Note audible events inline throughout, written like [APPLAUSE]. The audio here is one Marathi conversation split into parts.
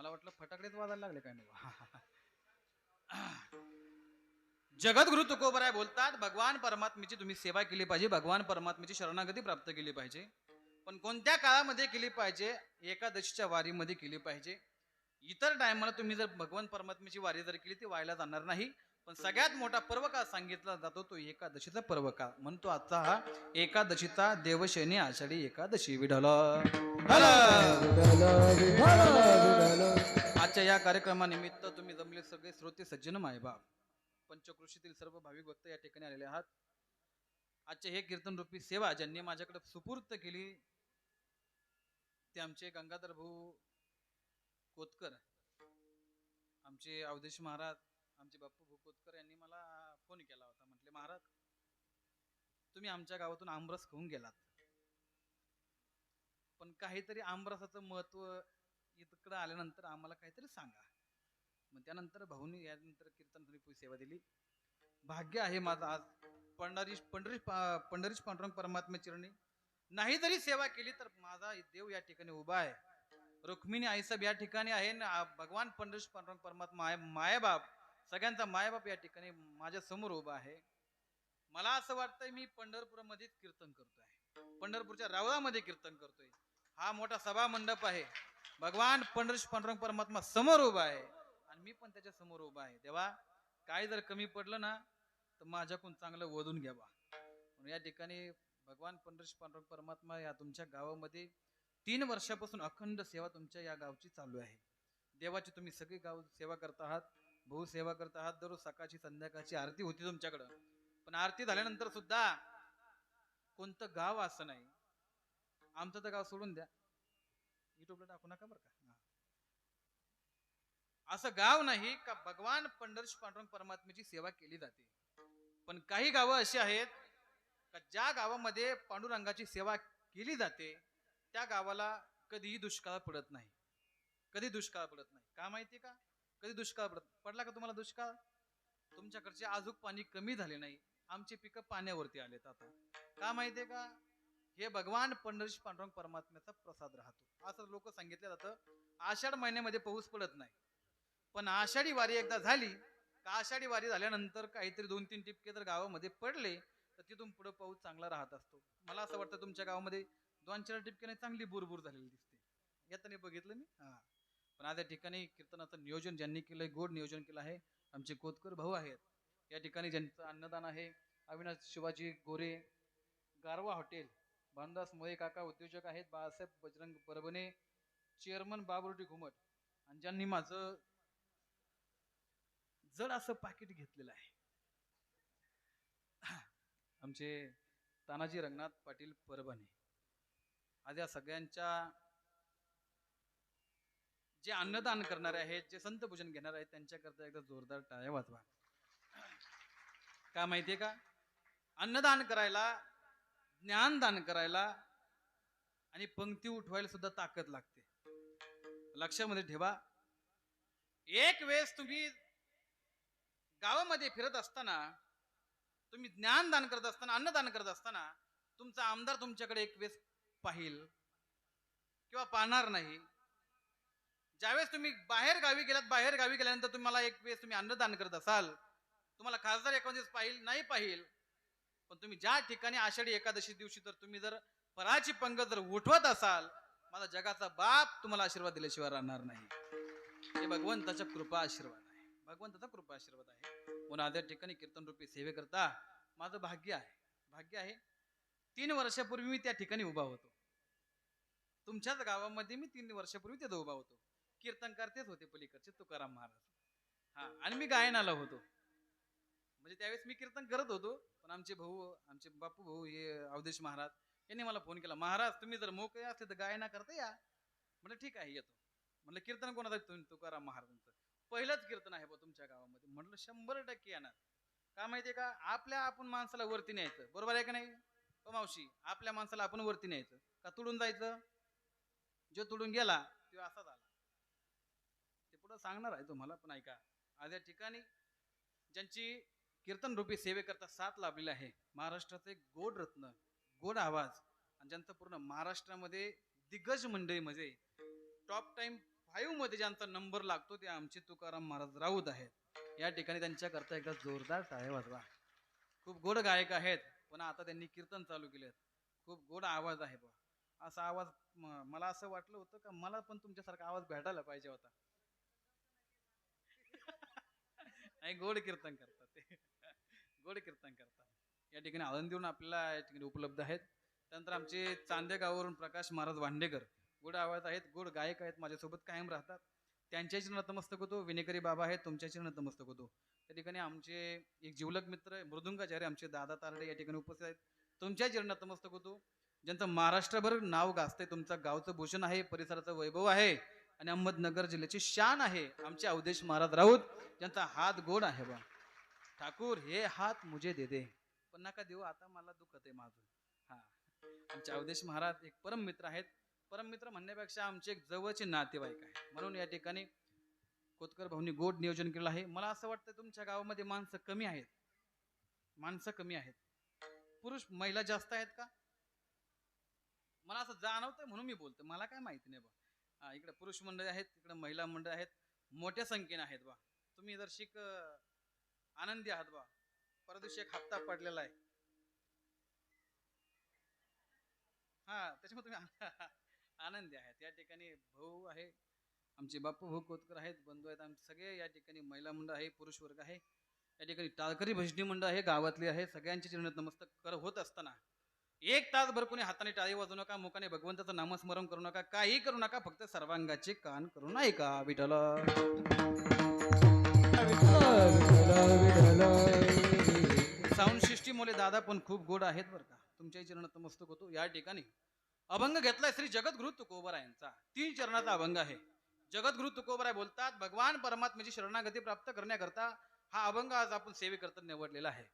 मला वाटलं फटाकडेच वाजायला लागले काय नाही जगद्गुरु तुकोबराय बोलतात भगवान परमात्मेची तुम्ही सेवा केली पाहिजे भगवान परमात्मेची शरणागती प्राप्त केली पाहिजे. पण कोणत्या काळामध्ये केली पाहिजे? एकादशीच्या वारीमध्ये केली पाहिजे. इतर टायमाला तुम्ही जर भगवान परमात्मेची वारी जर केली ती व्हायला जाणार नाही. पण सगळ्यात मोठा पर्व का सांगितला जातो तो एकादशीचा पर्व का म्हणतो आजचा हा एकादशीचा देवशनी आषाढी एकादशी विढल आजच्या या कार्यक्रमानिमित्त तुम्ही जमले सगळे श्रोते सज्जन मायबाप पंचकृषीतील सर्व भाविक भक्त या ठिकाणी आलेले आहात. आजचे हे कीर्तन रूपी सेवा ज्यांनी माझ्याकडे सुपूर्त केली ते आमचे गंगाधर भाऊ कोतकर आमचे अवधेश महाराज आमचे बाप्पू भुकोतकर यांनी मला फोन केला होता. म्हटले महाराज तुम्ही आमच्या गावातून आमरस खाऊन गेलात. पण काहीतरी आमरसाचं महत्त्व इकडं आल्यानंतर आम्हाला काहीतरी सांगा. मग त्यानंतर भाऊनी यानंतर कीर्तन ध्वनी सेवा दिली. भाग्य आहे माझं आज. पंढरीश पंढरीश पंढरीश पांडुरंग परमात्मा चिरणी. नाही जरी सेवा केली तर माझा देव या ठिकाणी उभा आहे. रुक्मिणी आईसाहेब या ठिकाणी आहे ना भगवान पंढरीश पांडुरंग परमात्मा आहे. मायबाप सगळ्यांचा मायबाप या ठिकाणी माझ्यासमोर उभा आहे. मला असं वाटतंय मी पंढरपूरमध्येच कीर्तन करतोय. पंढरपूरच्या रावळामध्ये कीर्तन करतोय. हा मोठा सभा मंडप आहे. भगवान पंढरीश पांडुरंग परमात्मा समोर उभा आहे आणि मी पण त्याच्यासमोर उभा आहे. तेव्हा काय जर कमी पडलं ना तर माझ्याकडून चांगलं वधून घ्यावा म्हणून या ठिकाणी भगवान पंढरीश पांडुरंग परमात्मा या तुमच्या गावामध्ये तीन वर्षापासून अखंड सेवा तुमच्या या गावची चालू आहे. देवाची तुम्ही सगळी गाव सेवा करत आहात. भाऊ सेवा करत आहात दररोज सकाळची संध्याकाळची आरती होती तुमच्याकडं. पण आरती झाल्यानंतर सुद्धा कोणतं गाव असं नाही. आमचं तर गाव सोडून द्या. युट्यूबला टाकू नका बरं का? असं गाव नाही का भगवान पंढरश पांडुरंग परमात्म्याची सेवा केली जाते. पण काही गावं अशी आहेत का ज्या गावामध्ये पांडुरंगाची सेवा केली जाते त्या गावाला कधीही दुष्काळ पडत नाही. कधी दुष्काळ पडत नाही. का माहिती का? कधी दुष्काळ पडत पडला का तुम्हाला दुष्काळ? तुमच्याकडचे आजूक पाणी कमी झाले नाही. आमची पिकं पाण्यावरती आलेत आता. का माहितीये का? हे भगवान पंढरीश पांडुरंग परमात्म्याचा प्रसाद राहतो. असं लोक सांगितलं जातं. आषाढ महिन्यामध्ये पाऊस पडत नाही. पण आषाढी वारी एकदा झाली का आषाढी वारी झाल्यानंतर काहीतरी दोन तीन टिपके जर गावामध्ये पडले तर तिथून पुढे पाऊस चांगला राहत असतो. मला असं वाटतं तुमच्या गावामध्ये दोन चार टिपक्याने चांगली बुरबुर झालेली दिसते. यातने बघितलं मी? हा. पण आज या ठिकाणी कीर्तनाचं नियोजन ज्यांनी केलंय गोड नियोजन केलं आहे. आमचे कोतकर भाऊ आहेत. या ठिकाणी ज्यांचं अन्नदान आहे अविनाश शिवाजी गोरे गारवा हॉटेल भानुदास मोये काका उद्योजक आहेत बाळासाहेब बजरंग परभणे चेअरमन बाबरोटी घुमट आणि ज्यांनी माझं जड असं पाकिट घेतलेलं आहे. आमचे तानाजी रंगनाथ पाटील परभणे. आज या सगळ्यांच्या जे अन्नदान करणारे आहेत जे संत पूजन घेणारे आहेत त्यांच्याकरता एकदा जोरदार टाळ्या वाजवा. का माहितीये का? अन्नदान करायला ज्ञानदान करायला आणि पंक्ती उठवायला सुद्धा ताकद लागते. लक्षामध्ये ठेवा. एक वेळेस तुम्ही गावामध्ये फिरत असताना तुम्ही ज्ञानदान करत असताना अन्नदान करत असताना तुमचा आमदार तुमच्याकडे एक वेळेस पाहिल किंवा पाहणार नाही. ज्यावेळेस तुम्ही बाहेर गावी गेलात बाहेर गावी गेल्यानंतर तुम्हाला एक वेळेस तुम्ही अन्नदान करत असाल. तुम्हाला खासदार एकोणतीस दिवस पाहिल नाही पाहिल. पण तुम्ही ज्या ठिकाणी आषाढी एकादशी दिवशी जर तुम्ही जर पराची पंग जर उठवत असाल माझा जगाचा बाप तुम्हाला आशीर्वाद दिल्याशिवाय राहणार नाही. हे भगवंताच्या कृपा आशीर्वाद आहे. भगवंताचा कृपा आशीर्वाद आहे. म्हणून आज ठिकाणी कीर्तन रूपी सेवे करता माझं भाग्य आहे. भाग्य आहे. तीन वर्षापूर्वी मी त्या ठिकाणी उभा होतो. तुमच्याच गावामध्ये मी तीन वर्षापूर्वी तिथं उभा होतो. कीर्तनकार तेच होते पलीकडचे तुकाराम महाराज. हा आणि मी गायनाला होतो. म्हणजे त्यावेळेस मी कीर्तन करत होतो पण आमचे भाऊ आमचे बापू भाऊ हे अवधेश महाराज यांनी मला फोन केला महाराज तुम्ही जर मोकळे असले तर गायना करता या. म्हटलं ठीक आहे येतो. म्हटलं कीर्तन कोणाचं तुम्ही तुकाराम महाराजांचं? पहिलंच कीर्तन आहे बा तुमच्या गावामध्ये. म्हटलं शंभर टक्के येणार. का माहितीये का आपल्या आपण माणसाला वरती न्यायचं. बरोबर आहे का नाही? तो मावशी आपल्या माणसाला आपण वरती न्यायचं. का तुडून जायचं? जो तुडून गेला तो असा झाला सांगणार आहे तुम्हाला पण ऐका. आज या ठिकाणी ज्यांची कीर्तन रूपी सेवेकरता साथ लाभलेली आहे महाराष्ट्राचे गोड रत्न गोड आवाज आणि ज्यांचं पूर्ण महाराष्ट्रामध्ये दिग्गज मंडळी म्हणजे टॉप टाइम फाईव्हमध्ये ज्यांचा नंबर लागतो ते आमचे तुकाराम महाराज राऊत आहेत. या ठिकाणी त्यांच्याकरता एकदा जोरदार टाळ्या वाजवा. खूप गोड गायक आहेत पण आता त्यांनी कीर्तन चालू केले खूप गोड आवाज आहे बा असा आवाज मला असं वाटलं होतं का मला पण तुमच्यासारखा आवाज भेटायला पाहिजे होता. नाही गोड कीर्तन करतात ते. [LAUGHS] गोड कीर्तन करतात. या ठिकाणी आळंदीवरून आपल्याला या ठिकाणी उपलब्ध आहेत. त्यानंतर आमचे चांदेगावावरून प्रकाश महाराज वांडेकर. गोड आवाज आहेत गोड गायक आहेत माझ्यासोबत कायम राहतात. त्यांच्याशी नतमस्तक होतो. विनेकरी बाबा आहेत तुमच्याशी नतमस्तक होतो. त्या ठिकाणी आमचे एक जिवलक मित्र मृदुंगाचार्य आमचे दादा तारडे या ठिकाणी उपस्थित आहेत. तुमच्या नतमस्तक होतो. ज्यांचं महाराष्ट्रभर नाव गाजतंय तुमचं गावचं भूषण आहे परिसराचं वैभव आहे आणि अहमदनगर जिल्ह्याची शान आहे आमचे अवधेश महाराज राऊत. त्यांचा हात गोड आहे बा. ठाकूर हे हात मुझे दे दे. पण नका देऊ आता मला दुखत आहे माझं. हा. आमचे अवधेश महाराज एक परम मित्र आहेत. परम मित्र म्हणण्यापेक्षा आमचे एक जवळचे नातेवाईक आहे म्हणून या ठिकाणी कोतकर भाऊनी गोड नियोजन केलं आहे. मला असं वाटतं तुमच्या गावामध्ये माणसं कमी आहेत. माणसं कमी आहेत. पुरुष महिला जास्त आहेत का? मला असं जाणवतंय म्हणून मी बोलतो मला काय माहिती नाही बा. हा इकडे पुरुष मंडळी आहेत इकडे महिला मंडळ आहेत. मोठ्या संख्येने आहेत बा. तुम्ही दर्शिक आनंदी आहात बा परदिवशी एक हप्ता पडलेला आहे. हा त्याच्यामुळे तुम्ही [LAUGHS] आनंदी आहेत. या ठिकाणी भाऊ आहे आमचे बापू भाऊ कोतकर आहेत बंधू आहेत आमचे सगळे या ठिकाणी महिला मंडळ आहे पुरुष वर्ग आहे. या ठिकाणी टाळकरी भजनी मंडळ आहे गावातली आहे. सगळ्यांचे चिन्ह नमस्तक कर होत असताना एक तासभर कोणी हाताने टाळी वाजू नका मुखाने भगवंताचं नामस्मरण करू नका काही करू नका फक्त सर्वांगाचे कान करून ऐका विठ्ठल. साऊंड सिस्टीम मुले दादा पण खूप गोड आहेत बरं का. तुमच्याही चरण मस्तक होतो. या ठिकाणी अभंग घेतलाय श्री जगद्गुरु तुकोबरायांचा तीन चरणाचा अभंग आहे. जगद्गुरु तुकोबराय बोलतात भगवान परमात्म्याची शरणागती प्राप्त करण्याकरता हा अभंग आज आपण सेवेकरता निवडलेला आहे.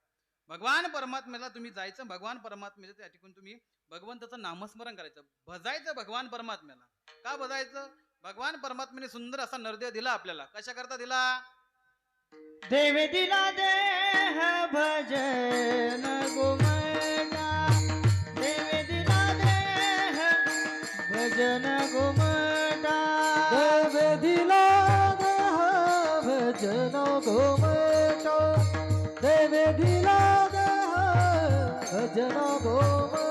भगवान परमात्म्याला तुम्ही जायचं भगवान परमात्म्याचं त्या ठिकाणी तुम्ही भगवंताचं नामस्मरण करायचं. भजायचं भगवान परमात्म्याला. का भजायचं? भगवान परमात्म्याने सुंदर असा नरदेव दिला आपल्याला. कशा करता दिला? देवे दिला देह भजन गुमटा देवे दिला देह भजन गुमटा देवे दिला देह भजन गोमट देवे दिला देह भजन गोमट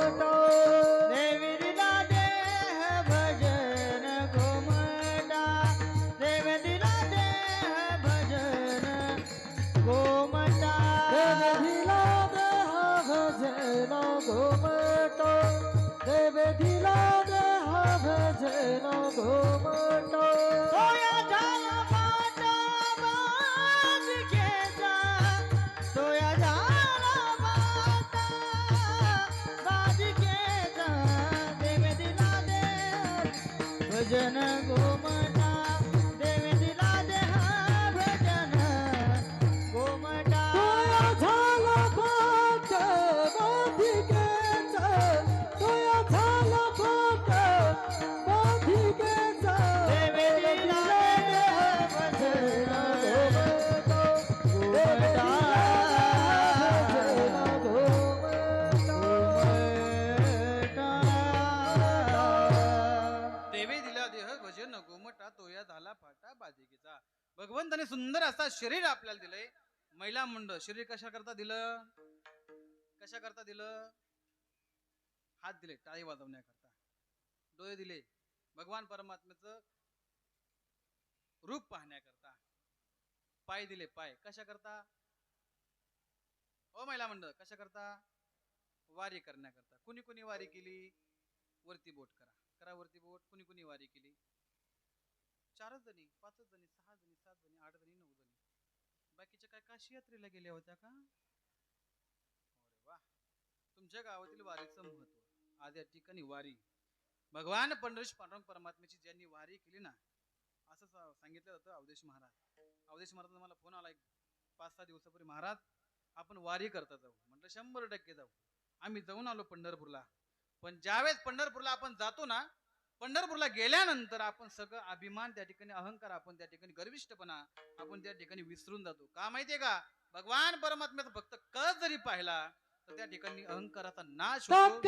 भगवंताने शरीर आपल्याला दिलंय. महिला मंडळ शरीर कशा करता दिलं? कशा करता दिलं? हात दिले टाळी वाजवण्याकरता. डोळे दिले भगवान परमात्म्याचं रूप पाहण्याकरता. पाय दिले पाय. कशा करता? ओ महिला मंडळ कशा करता? वारी करण्याकरता. कुणी कुणी वारी केली? वरती बोट करा. करा वरती बोट कुणी कुणी वारी केली? चारच जणी पाचच जणी सहा जणी सात जणी आठ जणी नऊ बाकीच्या काय काशी यात्रेला गेल्या होत्या का? अरे वा. तुमच्या गावातील वारीचं महत्त्व. आज या ठिकाणी वारी. भगवान पंढरीश पांडुरंग परमात्म्याची ज्यांनी वारी केली ना असं सांगितलं होतं अवधेश महाराज. अवधेश महाराजांना मला फोन आला एक पाच सहा दिवसापूर्वी महाराज आपण वारी करता जाऊ. म्हटलं शंभर टक्के जाऊ. आम्ही जाऊन आलो पंढरपूरला. पण ज्यावेळेस पंढरपूरला आपण जातो ना पंढरपूरला गेल्यानंतर आपण सगळं अभिमान त्या ठिकाणी अहंकार आपण त्या ठिकाणी गर्विष्ठपणा आपण त्या ठिकाणी विसरून जातो. का माहितीये का? भगवान परमात्म्याचा फक्त क जरी पाहिला तर त्या ठिकाणी अहंकाराचा नाश होतो.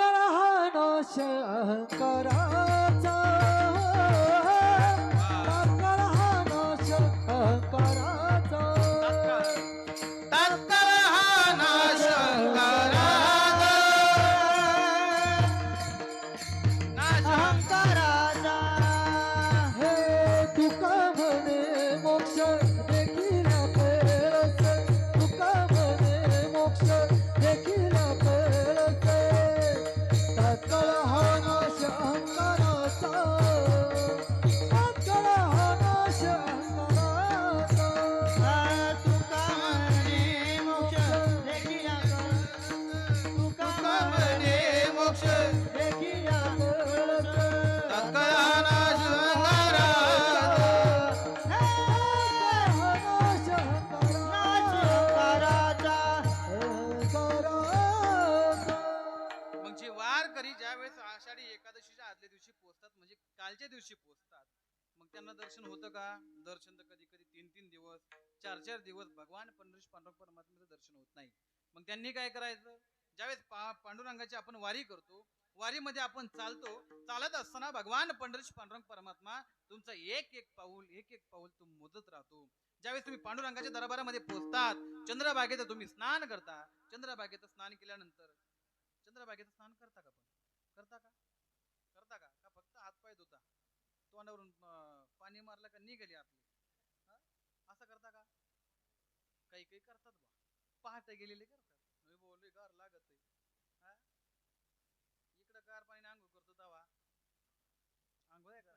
चार भगवान पंढरीश पांडुरंग परमात्म्याचं दर्शन होत नाही. मग त्यांनी काय करायचं? ज्यावेळेस पा पांडुरंगाची आपण वारी करतो वारीमध्ये आपण चालतो चालत असताना भगवान पंढरीश पांडुरंग परमात्मा तुमचं एक एक पाऊल एक एक पाऊल तो मोजत राहतो. ज्यावेळेस तुम्ही पांडुरंगाच्या दरबारामध्ये पोहोचतात चंद्रभागेचं तुम्ही स्नान करता चंद्रभागेचं स्नान केल्यानंतर चंद्रभागेचं स्नान करता का पण? करता का? करता का? का फक्त हातपाय धुता? तोंडावरून पाणी मारलं का निघाली आपली असं करता का? काही काही करतात बा. पहाटे गेलेले करतात. मी बोलले गार लागत इकडं गार पाणी आंघोळ करतो तवा. आंघोळ आहे का?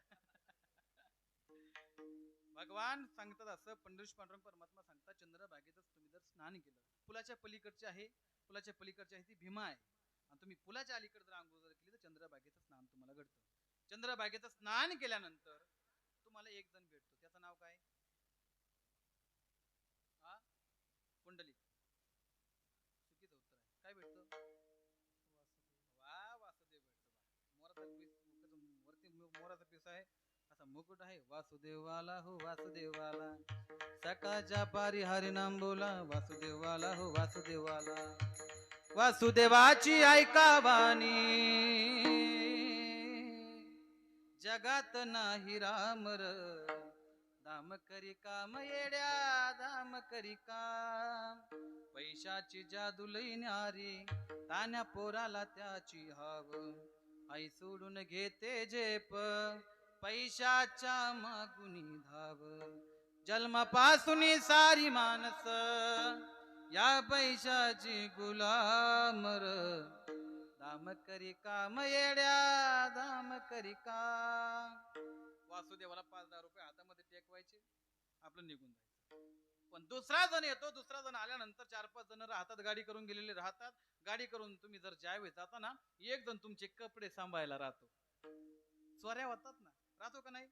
[LAUGHS] भगवान सांगतात असं पंढरीश पांडुरंग परमात्मा सांगतात चंद्रभागेतच तुम्ही जर स्नान केलं पुलाच्या पलीकडची आहे पुलाच्या पलीकडची आहे ती भीमा आहे. आणि तुम्ही पुलाच्या अलीकडे जर आंघोळ जर केली तर चंद्रभागेचं स्नान तुम्हाला घडतं. चंद्रभागेचं स्नान केल्यानंतर तुम्हाला एक जण भेटतो. त्याचं नाव काय हा पुंडलिक चुकीचं उत्तर आहे. काय भेटतं? वा वासुदेव भेटतो मोराचा पीस वरती मोराचा पीस आहे. असा मुकुट आहे. वासुदेवाला हो वासुदेवाला. सकाळच्या पारी हरिनाम बोला वासुदेवाला हो वासुदेवाला. वासुदेवाची ऐका वाणी. जगात नाही रामर करी काम येड्या दाम करी काम. पैशाची जादू लई न्यारी तान्या पोराला त्याची हव आई सोडून घेते झेप पैशाच्या मागुनी धाव जन्मापासून सारी माणस या पैशाची गुलामर दाम करी काम येड्या दाम करी काम. वासुदेवाला पाच दहा रुपये हातामध्ये टेकवायचे आपलं निघून जायचं. पण दुसरा जण येतो दुसरा जण आल्यानंतर चार पाच जण राहतात गाडी करून गेलेले राहतात. गाडी करून तुम्ही जर ज्यावेळेस जाता ना एक जण तुमचे कपडे सांभाळायला राहतो. चोऱ्या होतात ना राहतो का नाही?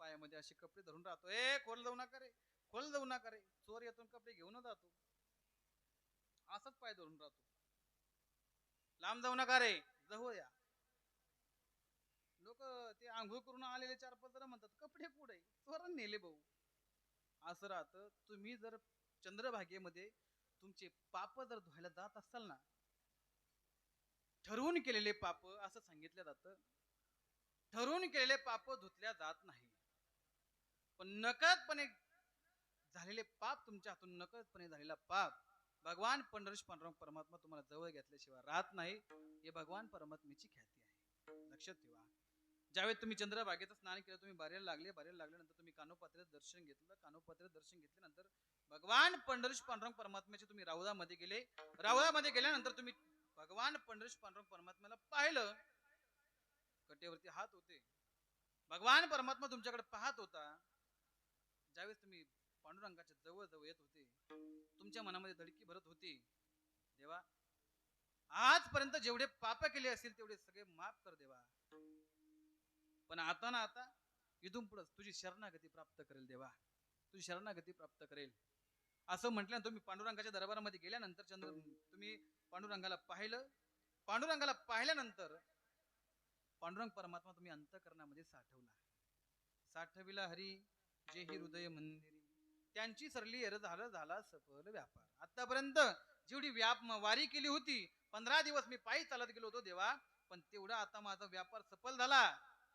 पायामध्ये असे कपडे धरून राहतो. ए खोल जाऊ नका रे खोल जाऊ नका रे. चोर येतून कपडे घेऊन जातो. असंच पाय धरून राहतो. लांब जाऊ नका रे जवळ या आंघोळ करून आलेले चार पाच जण म्हणतात कपडे कुठे त्वरण नेले भाऊ. असं राहतं. तुम्ही जर चंद्रभागेमध्ये तुमचे पाप जर धुवायला जात असाल ना ठरवून केलेले पाप असं सांगितलं जातं. ठरवून केलेले पाप धुतल्या जात नाही. पण नकळतपणे झालेले पाप तुमच्या हातून नकळतपणे झालेला पाप भगवान पंढरीश पांडुरंग परमात्मा तुम्हाला जवळ घेतल्याशिवाय राहत नाही. हे भगवान परमात्मेची ख्याती आहे. लक्षात ठेवा. ज्यावेळेस तुम्ही चंद्रभागेचं स्नान केलं तुम्ही बारेला लागले बारेला लागल्यानंतर तुम्ही कानोपात्र्याचं दर्शन घेतलं. कानोपात्र्याचं दर्शन घेतल्यानंतर भगवान पंढरीश पांडुरंग परमात्म्याचे तुम्ही रावळामध्ये गेले. रावळामध्ये गेल्यानंतर तुम्ही भगवान पंढरीश पांडुरंग परमात्म्याला पाहिलं. कटेवरती हात होते. भगवान परमात्मा तुमच्याकडे पाहत होता. ज्यावेळेस तुम्ही पांडुरंगाच्या जवळ जवळ येत होते तुमच्या मनामध्ये धडकी भरत होती. देवा आजपर्यंत जेवढे पाप केले असतील तेवढे सगळे माफ कर देवा. पण आता ना आता इथून पुढे तुझी शरणागती प्राप्त करेल देवा. तुझी शरणागती प्राप्त करेल. असं म्हटलं तुम्ही पांडुरंगाच्या दरबारामध्ये गेल्यानंतर चंद्र तुम्ही पांडुरंगाला पाहिलं. पांडुरंगाला पाहिल्यानंतर पांडुरंग परमात्मा तुम्ही अंतकरणामध्ये साठवला. साठविला हरी जे ही हृदय मंदिरी. त्यांची सरली एरज झालं झाला सफल व्यापार. आतापर्यंत जेवढी व्याप वारी केली होती पंधरा दिवस मी पायी चालत गेलो होतो देवा पण तेवढा आता माझा व्यापार सफल झाला.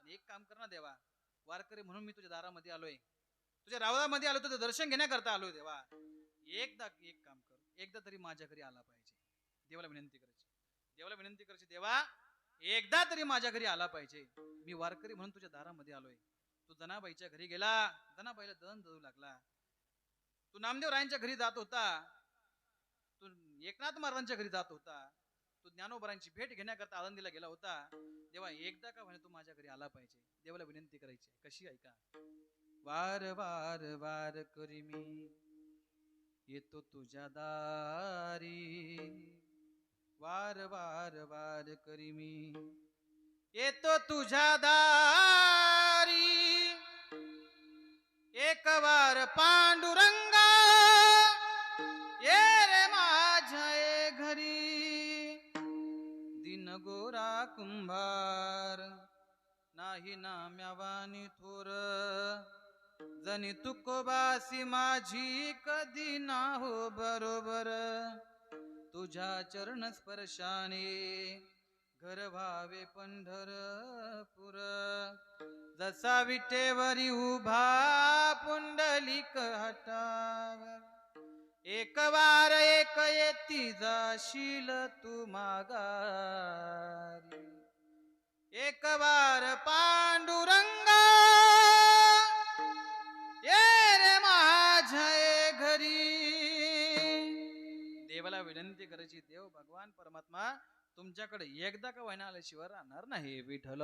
पण एक काम कर ना देवा. वारकरी म्हणून मी तुझ्या दारामध्ये आलोय. तुझ्या रावळामध्ये आलो तुझं दर्शन घेण्याकरता आलोय देवा. एकदा एक काम कर. एकदा तरी माझ्या घरी आला पाहिजे. देवाला विनंती करायची. देवाला विनंती करायची देवा एकदा तरी माझ्या घरी आला पाहिजे. मी वारकरी म्हणून तुझ्या दारामध्ये आलोय. तू जनाबाईच्या घरी गेला. जनाबाईला दन जळू लागला. तू नामदेव रायांच्या घरी जात होता. तू एकनाथ महाराजांच्या घरी जात होता. तो ज्ञानोबरांची भेट घेण्याकरता आळंदीला गेला होता देवा एकदा का म्हणे तू माझ्या घरी आला पाहिजे? देवाला विनंती करायची कशी ऐका वार वार वार करी मी. येतो तुझ्या दारी. वार वार वार करी मी. येतो तुझ्या दारी. एक वार पांडुरंगा. ये रे माझ्या ये घरी. कुंभार. नाही नाम्यावानी थोर. जनी तुकोबासी माझी कधी ना हो बरोबर. तुझ्या चरण स्पर्शाने घर व्हावे पंढरपूर. जसा विटेवरी उभा पुंडलिक हटावर एक वार एक येती जाशील तू मागारी एक बार पांडुरंगा ये रे माझ्या घरी. देवाला विनंती करायची देव भगवान परमात्मा तुमच्याकडे एकदा का व्हायना आल्याशिवाय राहणार नाही विठल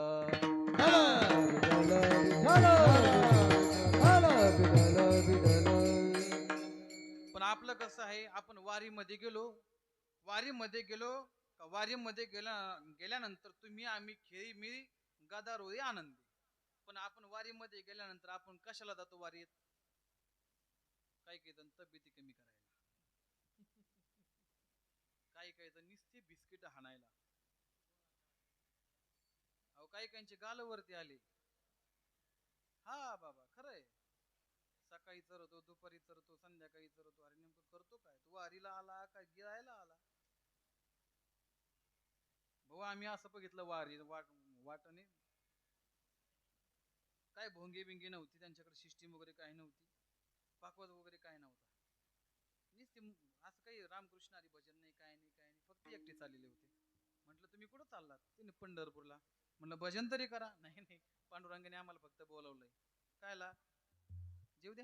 पण आपलं कसं आहे आपण वारीमध्ये गेलो वारीमध्ये गेलो वारीमध्ये गेला गेल्यानंतर तुम्ही आम्ही खेळी मी गदारोळी आनंदी. पण आपण वारीमध्ये गेल्यानंतर आपण कशाला जातो वारीत? काही काही जण तब्येती कमी करायला. काही काही जण नुसती बिस्किट हाणायला. अहो काही काहींचे गालवरती आले. हा बाबा खरंय. सकाळी चरतो दुपारी चरतो संध्याकाळी चरतो. अरे नेमकं करतो काय? तू वारीला आला का? गिरायला आला? भाऊ आम्ही असं बघितलं वारी वाट वाटणे काय भोंगे बिंगे नव्हती त्यांच्याकडे सिस्टीम वगैरे काही नव्हती. पाकवत वगैरे काय नव्हता. नुसते म- असं काही रामकृष्ण हरी भजन नाही काय नाही काय नाही फक्त एकटे चाललेले होते. म्हटलं तुम्ही कुठं चाललात? तिने पंढरपूरला. म्हटलं भजन तरी करा. नाही नाही पांडुरंगाने आम्हाला फक्त बोलवलंय. कायला?